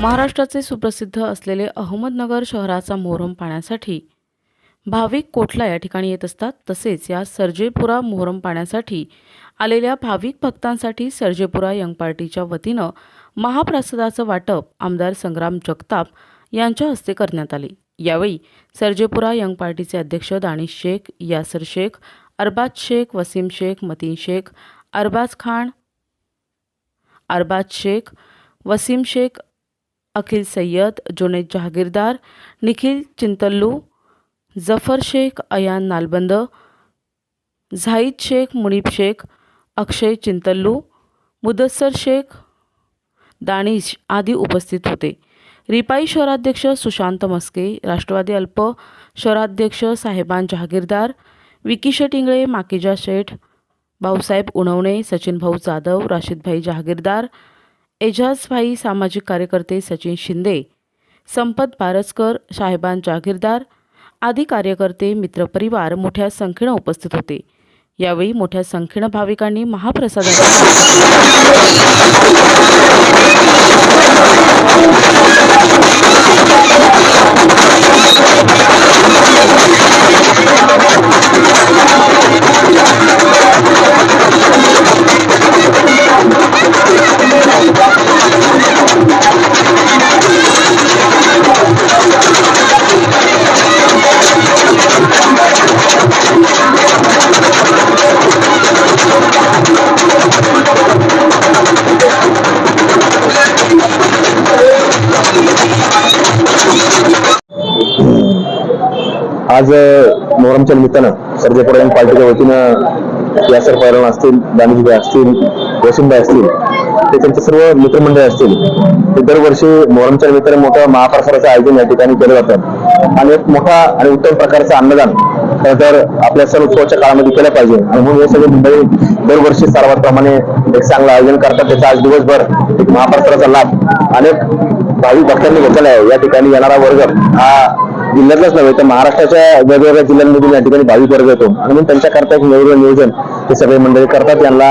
महाराष्ट्राचे सुप्रसिद्ध असलेले अहमदनगर शहराचा मोहरम पाहण्यासाठी भाविक कोटला या ठिकाणी येत असतात? तसेच या सर्जेपुरा मोहरम पाहण्यासाठी आलेल्या भाविक भक्तांसाठी सर्जेपुरा यंग पार्टीच्या वतीनं महाप्रसादाचं वाटप आमदार संग्राम जगताप यांच्या हस्ते करण्यात आले. यावेळी सर्जेपुरा यंग पार्टीचे अध्यक्ष दानिश शेख यासर शेख अरबाज शेख वसीम शेख मतीन शेख अरबाज खान अरबाज शेख वसीम शेख अखिल सय्यद जुनेद जहागीरदार निखिल चिंतल्लू जफर शेख अयान नालबंद झाईद शेख मुनीब शेख अक्षय चिंतल्लू मुदस्सर शेख दानिश आदी उपस्थित होते. रिपाई शहराध्यक्ष सुशांत मस्के राष्ट्रवादी अल्प शहराध्यक्ष साहेबान जहागीरदार विकी शेट इंगळे माकिजा शेठ भाऊसाहेब उणवणे सचिन भाऊ जाधव राशीदभाई जहागीरदार एजाजभाई सामाजिक कार्यकर्ते सचिन शिंदे संपत पारसकर साहेबान जागीरदार आदी कार्यकर्ते मित्रपरिवार मोठ्या संख्येनं उपस्थित होते. यावेळी मोठ्या संख्येनं भाविकांनी महाप्रसादाचा आज मोहरमच्या निमित्तानं सर्जेपुरा यांनी पार्टीच्या वतीनं यासर पैलवान असतील दानिशभाई असतील वसुमभाई असतील ते त्यांचे सर्व मित्रमंडळ असतील ते दरवर्षी मोहरमच्या निमित्तानं मोठं महाप्रसाराचं आयोजन या ठिकाणी केलं जातं. आणि एक मोठा आणि उत्तम प्रकारचं अन्नदान खरं तर आपल्या सण उत्सवाच्या काळामध्ये केलं पाहिजे. आणि म्हणून हे सगळे मंडळी दरवर्षी सर्वांप्रमाणे एक चांगलं आयोजन करतात. त्याचा आज दिवसभर एक महाप्रसाराचा लाभ अनेक भाविक भक्तांनी घेतलेला आहे. या ठिकाणी येणारा वर्ग हा जिल्ह्यातलाच नव्हे तर महाराष्ट्राच्या वेगवेगळ्या जिल्ह्यांमधून या ठिकाणी भाविक वर्ग येतो. आणि म्हणून त्यांच्याकरता एक वेगवेगळं नियोजन हे सगळे मंडळी करतात. यांना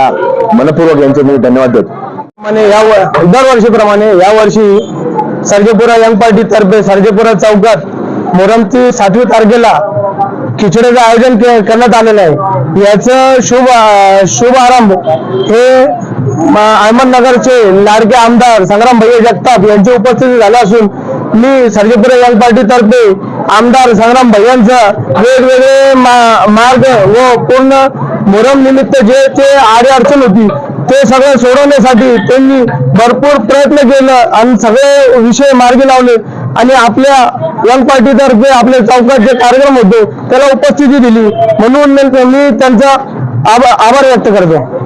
मनपूर्वक यांचे मी धन्यवाद देतो. प्रमाणे या दरवर्षीप्रमाणे या वर्षी सर्जेपुरा यंग पार्टी तर्फे सर्जेपुरा चौकात मोहरमची सातवी तारखेला खिचडीचं आयोजन करण्यात आलेलं आहे. याचं शुभ शुभ आरंभ हे अहमदनगरचे लाडके आमदार संग्राम भैया जगताप यांची उपस्थिती झाला असून मी सर्जेपुरा यंग पार्टी तर्फे आमदार संग्राम भैयांचं वेगवेगळे मा- मार्ग व पूर्ण मोहरम निमित्त जे ते आडे अडचण होती ते सगळं सोडवण्यासाठी त्यांनी भरपूर प्रयत्न केलं आणि सगळे विषय मार्गी लावले. आणि आपल्या यंग पार्टीतर्फे आपल्या चौकात जे कार्यक्रम होतो त्याला उपस्थिती दिली. म्हणून मी त्यांचा आभार आभार व्यक्त करतो.